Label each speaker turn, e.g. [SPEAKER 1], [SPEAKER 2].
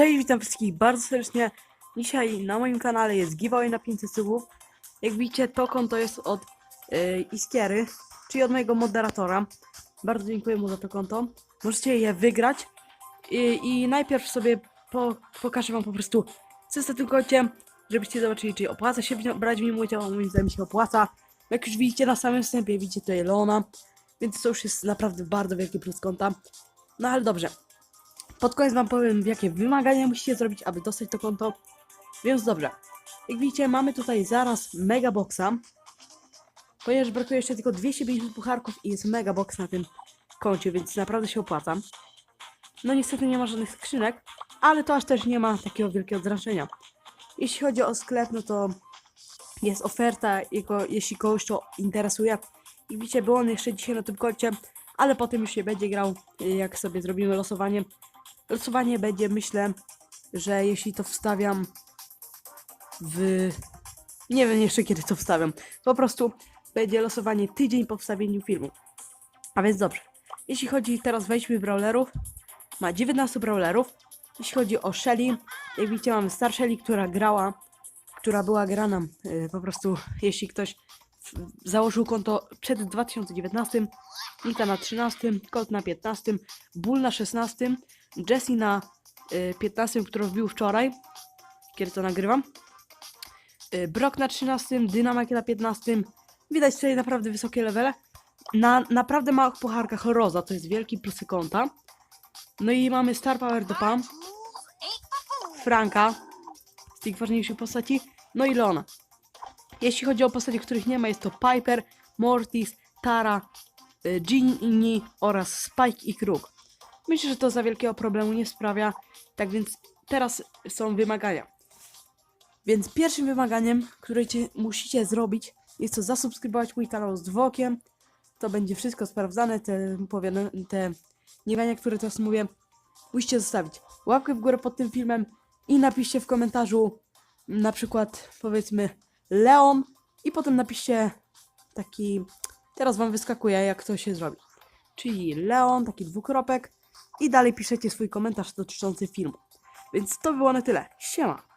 [SPEAKER 1] Cześć, witam wszystkich bardzo serdecznie. Dzisiaj na moim kanale jest giveaway na 500 subów. Jak widzicie, to konto jest od yy, Iskiery, czyli od mojego moderatora. Bardzo dziękuję mu za to konto. Możecie je wygrać. I, i najpierw sobie po, pokażę wam po prostu, co jest na tym koncie, żebyście zobaczyli, czy opłaca się brać w nim udział. Moim zdaniem się opłaca. Jak już widzicie na samym wstępie, widzicie tutaj Leona, więc to już jest naprawdę bardzo wielki plus konta. No ale dobrze. Pod koniec wam powiem, jakie wymagania musicie zrobić, aby dostać to konto. Więc dobrze. Jak widzicie, mamy tutaj zaraz megaboxa. Ponieważ brakuje jeszcze tylko 250 pucharków i jest megabox na tym koncie, więc naprawdę się opłaca. No niestety nie ma żadnych skrzynek, ale to aż też nie ma takiego wielkiego znaczenia. Jeśli chodzi o sklep, no to jest oferta, jego, jeśli kogoś to interesuje. I widzicie, był on jeszcze dzisiaj na tym koncie, ale potem już nie będzie grał, jak sobie zrobimy losowanie. Losowanie będzie, myślę, że jeśli to wstawiam w... Nie wiem jeszcze kiedy to wstawiam. Po prostu będzie losowanie tydzień po wstawieniu filmu. A więc dobrze. Jeśli chodzi, teraz wejdźmy w brawlerów. Ma 19 brawlerów. Jeśli chodzi o Shelly, jak widzicie Star Shelly, która grała, która była grana y, po prostu, jeśli ktoś założył konto przed 2019, Nita na 13, Colt na 15, Bull na 16, Jessie na y, 15, którą wbił wczoraj, kiedy to nagrywam. Y, Brock na 13, Dynamite na 15. Widać tutaj naprawdę wysokie levele. Na naprawdę małych pucharkach Roza, to jest wielki plusy konta. No i mamy Star Power do Pam, Franka z tych ważniejszych postaci, no i Leona. Jeśli chodzi o postacie, których nie ma, jest to Piper, Mortis, Tara, y, Ginny oraz Spike i Kruk. Myślę, że to za wielkiego problemu nie sprawia, tak więc teraz są wymagania. Więc pierwszym wymaganiem, które musicie zrobić, jest to zasubskrybować mój kanał z dwokiem. To będzie wszystko sprawdzane, te, te niewania, które teraz mówię, musicie zostawić łapkę w górę pod tym filmem i napiszcie w komentarzu na przykład powiedzmy Leon i potem napiszcie taki, teraz wam wyskakuje jak to się zrobi. Czyli Leon, taki dwukropek i dalej piszecie swój komentarz dotyczący filmu. Więc to było na tyle. Siema!